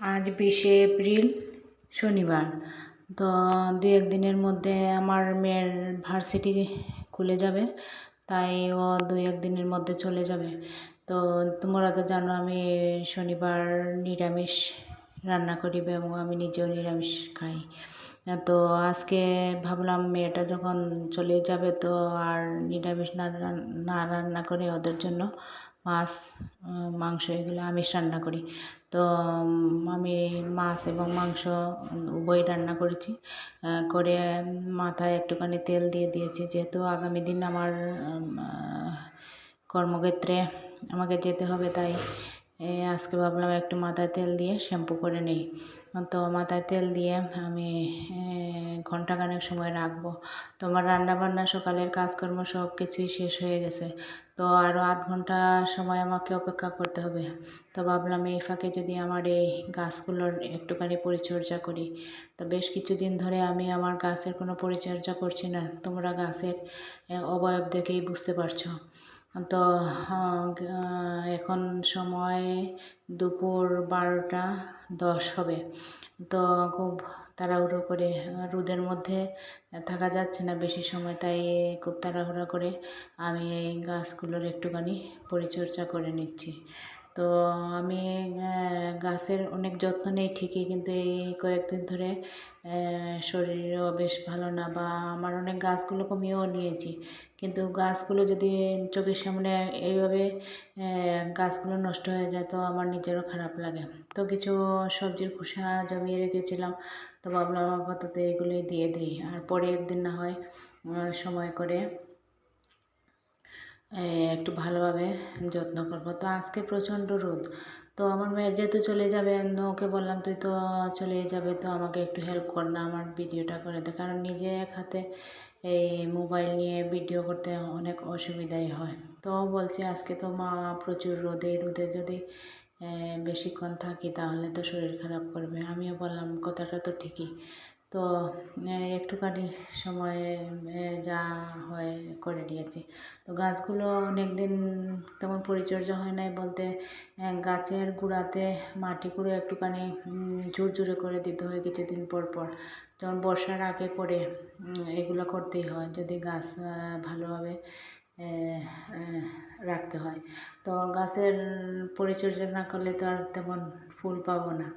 আজ বিশে এপ্রিল শনিবার। তো দু একদিনের মধ্যে আমার মেয়ের ভার্সিটি খুলে যাবে, তাই ও দু একদিনের মধ্যে চলে যাবে। তো তোমরা তো জানো আমি শনিবার নিরামিষ রান্না করি এবং আমি নিজেও নিরামিষ খাই। তো আজকে ভাবলাম মেয়েটা যখন চলে যাবে তো আর নিরামিষ না না রান্না করে ওদের জন্য মাছ মাংস এগুলো আমিষ রান্না করি। তো আমি মাছ এবং মাংস উভয় রান্না করেছি। করে মাথায় একটুখানি তেল দিয়ে দিয়েছি। যেহেতু আগামী দিন আমার কর্মক্ষেত্রে আমাকে যেতে হবে, তাই আজকে ভাবলাম একটু মাথায় তেল দিয়ে শ্যাম্পু করে নিই। তো মাথায় তেল দিয়ে আমি ঘন্টাখানেক সময় রাখব। তো আমার রান্নাবান্না, সকালের কাজকর্ম সব কিছুই শেষ হয়ে গেছে। তো আরও আধ ঘণ্টা সময় আমাকে অপেক্ষা করতে হবে। তো ভাবলাম এই ফাঁকে যদি আমার এই গাছগুলোর একটুখানি পরিচর্যা করি। তো বেশ কিছুদিন ধরে আমি আমার গাছের কোনো পরিচর্যা করছি না। তোমরা গাছের অবয়ব দেখেই বুঝতে পারছ। তো এখন সময় দুপুর বারোটা দশ হবে। তো খুব তাড়াহুড়ো করে, রোদের মধ্যে থাকা যাচ্ছে না বেশি সময়, তাই খুব তাড়াহুড়া করে আমি এই গাছগুলোর একটুখানি পরিচর্যা করে নিচ্ছি। তো আমি গাছের অনেক যত্ন নেই ঠিকই কিন্তু এই কয়েকদিন ধরে শরীরও বেশ ভালো না বা আমার অনেক গাছগুলো কমিয়েও নিয়েছি। কিন্তু গাছগুলো যদি চোখের সামনে এইভাবে গাছগুলো নষ্ট হয়ে যায় তো আমার নিজেরও খারাপ লাগে। তো কিছু সবজির খোসা জমিয়ে রেখেছিলাম, তো ভাবলাম আপাতত এগুলোই দিয়ে দিই। আর পরে একদিন না হয় সময় করে একটু ভালোভাবে যত্ন করব। তো আজকে প্রচণ্ড রোদ। তো আমার মেয়ে যেহেতু চলে যাবে ওকে বললাম, তুই তো চলে যাবে, তো আমাকে একটু হেল্প কর না আমার ভিডিওটা করে দে। কারণ নিজে এক হাতে এই মোবাইল নিয়ে ভিডিও করতে অনেক অসুবিধাই হয়। তো বলছে, আজকে তো মা প্রচুর রোদে রোদে যদি বেশিক্ষণ থাকি তাহলে তো শরীর খারাপ করবে। আমিও বললাম, কথাটা তো ঠিকই। তো একটুখানি সময়ে যা হয় করে নিয়েছি। তো গাছগুলো অনেক দিন তেমন পরিচর্যা হয় নাই বলতে গাছের গোড়াতে মাটি করে একটুখানি ঝুরঝুরে করে দিতে হয় কিছুদিন পর পর। যেমন বর্ষার আগে পরে এগুলো করতেই হয় যদি গাছ ভালোভাবে রাখতে হয়। তো গাছের পরিচর্যা না করলে তো আর তেমন ফুল পাবো না।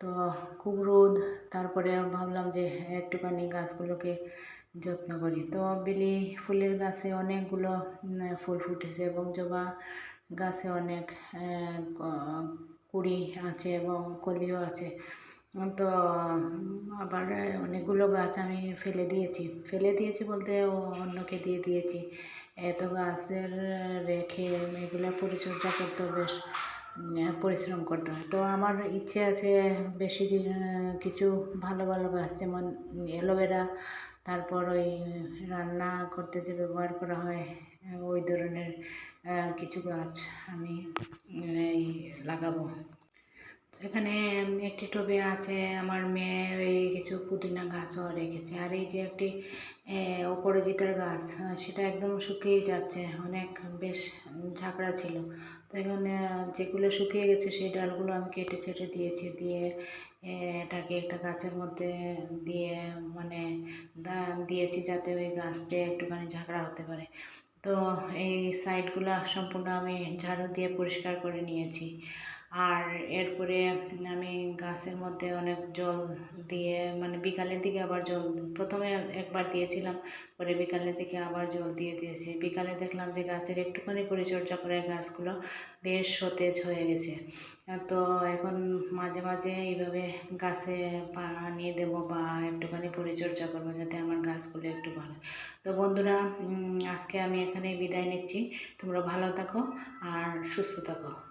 তো খুব রোদ, তারপরে ভাবলাম যে একটুখানি গাছগুলোকে যত্ন করি। তো বিলি ফুলের গাছে অনেকগুলো ফুল ফুটেছে এবং জবা গাছে অনেক কুড়ি আছে এবং কলিও আছে। তো, আবার অনেকগুলো গাছ আমি ফেলে দিয়েছি। ফেলে দিয়েছি বলতে অন্যকে দিয়ে দিয়েছি। এত গাছের রেখে এগুলো পরিচর্যা করতে বেশ। পরিশ্রম করতে হয়। তো আমার ইচ্ছে আছে বেশি কিছু ভালো ভালো গাছ, যেমন অ্যালোভেরা, তারপর ওই রান্না করতে যে ব্যবহার করা হয়, ওই ধরনের কিছু গাছ আমি এই লাগাবো। এখানে একটি টবে আছে, আমার মেয়ে ওই কিছু পুদিনা গাছও রেখেছে। আর এই যে একটি অপরাজিতার গাছ সেটা একদম শুকিয়ে যাচ্ছে, অনেক বেশ ঝাঁকড়া ছিল। তো এখন যেগুলো শুকিয়ে গেছে, সেই ডালগুলো আমি কেটে ছেটে দিয়েছি, দিয়ে এটাকে একটা গাছের মধ্যে দিয়ে মানে দিয়েছি যাতে ওই গাছটা একটুখানি ঝাঁকড়া হতে পারে। তো এই সাইডগুলো সম্পূর্ণ আমি ঝাড়ু দিয়ে পরিষ্কার করে নিয়েছি। আর এরপরে আমি গাছের মধ্যে অনেক জল দিয়ে মানে বিকালের দিকে আবার জল, প্রথমে একবার দিয়েছিলাম, পরে বিকালের দিকে আবার জল দিয়ে দিয়েছি। বিকালে দেখলাম যে গাছের একটুখানি পরিচর্যা করে গাছগুলো বেশ সতেজ হয়ে গেছে। তো এখন মাঝে মাঝে এইভাবে গাছে পানি দেবো বা একটুখানি পরিচর্যা করব যাতে আমার গাছগুলো একটু ভালো। তো বন্ধুরা আজকে আমি এখানে বিদায় নিচ্ছি। তোমরা ভালো থাকো আর সুস্থ থাকো।